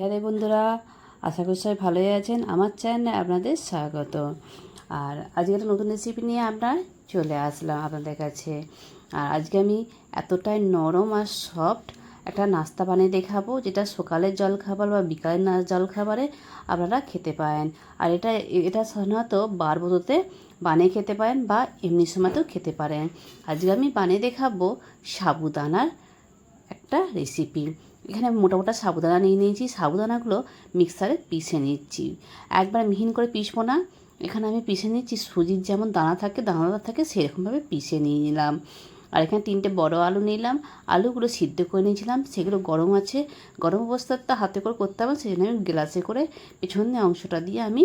হ্যাঁ বন্ধুরা, আশা করি সবাই ভালোই আছেন। আমার চ্যানেলে আপনাদের স্বাগত। আর আজকে একটা নতুন রেসিপি নিয়ে আপনার চলে আসলাম আপনাদের কাছে। আর আজকে আমি এতটাই নরম আর সফট একটা নাস্তা বানিয়ে দেখাবো, যেটা সকালের জলখাবার বা বিকালের না জলখাবারে আপনারা খেতে পারেন। আর এটা এটা সাধারণত বার বারবদতে বানিয়ে খেতে পারেন বা এমনি সময়তেও খেতে পারেন। আজকে আমি বানিয়ে দেখাবো সাবুদানার একটা রেসিপি এখানে মোটা মোটা সাবুদানা নিয়ে নিয়েছি। সাবুদানাগুলো মিক্সারে পিষে নিচ্ছি। একবার মিহিন করে পিসবো না, এখানে আমি পিষে নিচ্ছি সুজির যেমন দানা থাকে দানাদার থাকে, সেরকমভাবে পিষে নিয়ে নিলাম। আর এখানে তিনটে বড় আলু নিলাম। আলুগুলো সিদ্ধ করে নিয়েছিলাম, সেগুলো গরম আছে। গরম অবস্থাতে হাতে করে করতে হবে সেই জন্য আমি গ্লাসে করে পেছনের অংশটা দিয়ে আমি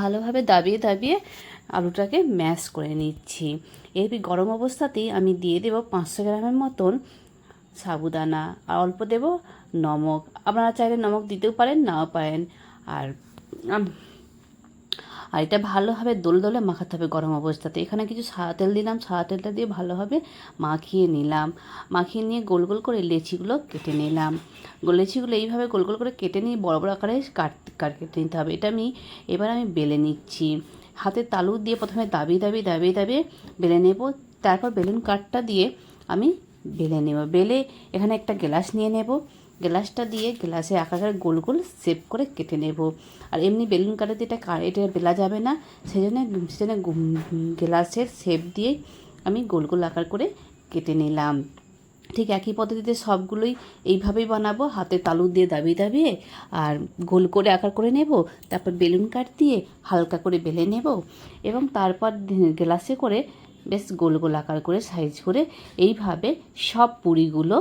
ভালোভাবে দাবিয়ে দাবিয়ে আলুটাকে ম্যাশ করে নিচ্ছি। এর গরম অবস্থাতেই আমি দিয়ে দেবো পাঁচশো গ্রামের মতন সাবুদানা, আর অল্প দেব নমক। আপনারা চাইলে নমক দিতেও পারেন, নাও পারেন। আর আর এটা ভালোভাবে দোলে দোলে মাখাতে হবে গরম অবস্থাতে। এখানে কিছু সাদা তেল দিলাম, সাদা তেলটা দিয়ে ভালোভাবে মাখিয়ে নিলাম। মাখিয়ে নিয়ে গোল গোল করে লেচিগুলো কেটে নিলাম। গোল লেচিগুলো এইভাবে গোল গোল করে কেটে নিয়ে বড় বড় আকারে কাট, কেটে নিতে হবে। এটা আমি, এবার আমি বেলে নিচ্ছি। হাতে তালু দিয়ে প্রথমে দাবি দাবি দাবি দাবি বেলে নেব। তারপর বেলুন কাঠটা দিয়ে আমি বেলে নেব। বেলে এখানে একটা গ্লাস নিয়ে নেব। গ্লাসটা দিয়ে গ্লাসে আকার গোল গোল শেপ করে কেটে নেব। আর এমনি বেলুন কাটাতে এটা এটা বেলা যাবে না। সেই জন্য সেই জন্য গ্লাসের শেপ দিয়ে আমি গোল গোল আকার করে কেটে নিলাম। ঠিক একই পদ্ধতিতে সবগুলোই এইভাবেই বানাবো। হাতে তালু দিয়ে দাবিয়ে দাবিয়ে আর গোল করে আকার করে নেব। তারপর বেলুন কাট দিয়ে হালকা করে বেলে নেব। এবং তারপর গ্লাসে করে বেশ গোল গোল আকার করে সাইজ করে এইভাবে সব পুরিগুলো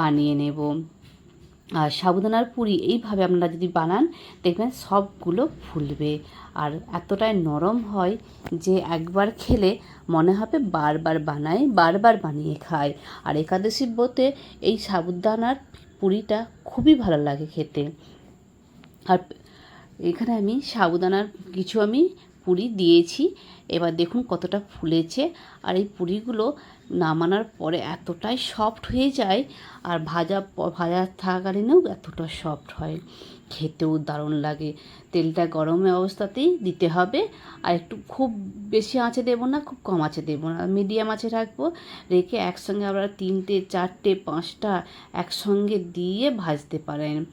বানিয়ে নেব। আর সাবুদানার পুরি এইভাবে আপনারা যদি বানান, দেখবেন সবগুলো ফুলবে। আর এতটাই নরম হয় যে একবার খেলে মনে হবে বারবার বানাই বারবার বানিয়ে খায়। আর একাদশী ব্রতে এই সাবুদানার পুরিটা খুবই ভালো লাগে খেতে। আর এখানে আমি সাবুদানার কিছু আমি পুরি দিয়েছি। এবার দেখুন কতটা ফুলেছে। আর এই পুরিগুলো নামানোর পরে এতটাই সফট হয়ে যায় আর ভাজা ভাজা থাকাকালীনেও এতটা সফট হয়। খেতেও দারুণ লাগে। তেলটা গরমে অবস্থাতেই দিতে হবে। আর একটু খুব বেশি আঁচে দেবো না, খুব কম আঁচে দেবো না। মিডিয়াম আঁচে রাখব। রেখে একসঙ্গে আবার তিনটে, চারটে, পাঁচটা একসঙ্গে দিয়ে ভাজতে পারেন।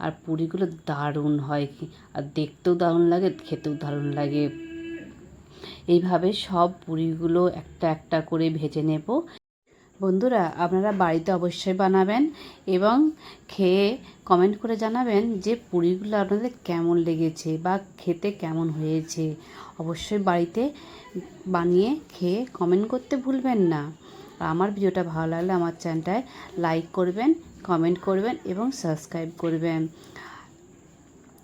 আর পুরিগুলো দারুণ হয় আর দেখতেও দারুণ লাগে, খেতেও দারুণ লাগে। এইভাবে সব পুরিগুলো একটা একটা করে ভেজে নেব। বন্ধুরা, আপনারা বাড়িতে অবশ্যই বানাবেন এবং খেয়ে কমেন্ট করে জানাবেন যে পুরিগুলো আপনাদের কেমন লেগেছে বা খেতে কেমন হয়েছে। অবশ্যই বাড়িতে বানিয়ে খেয়ে কমেন্ট করতে ভুলবেন না। আমার ভিডিওটা ভালো লাগলে আমার চ্যানেলটায় লাইক করবেন, কমেন্ট করবেন এবং সাবস্ক্রাইব করবেন।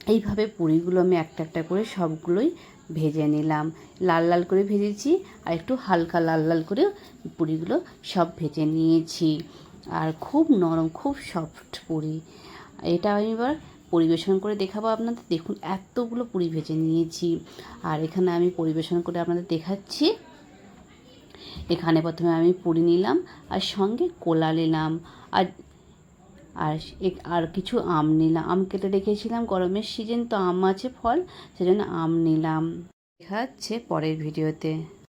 এইভাবে পুরিগুলো আমি একটা একটা করে সবগুলোই ভেজে নিলাম। লাল লাল করে ভেজেছি আর একটু হালকা লাল লাল করে পুরিগুলো সব ভেজে নিয়েছি। আর খুব নরম, খুব সফট পুরি। এটা আমি এবার পরিবেশন করে দেখাবো আপনাদের। দেখুন, এতগুলো পুরি ভেজে নিয়েছি। আর এখানে আমি পরিবেশন করে আপনাদের দেখাচ্ছি। এখানে প্রথমে আমি পুরি নিলাম, আর সঙ্গে কোলা নিলাম, আর আর আর কিছু আম নিলাম। আম কেটে রেখেছিলাম, গরমের সিজন তো আম আছে, ফল, সেজন্য আম নিলাম। দেখা হচ্ছে পরের ভিডিওতে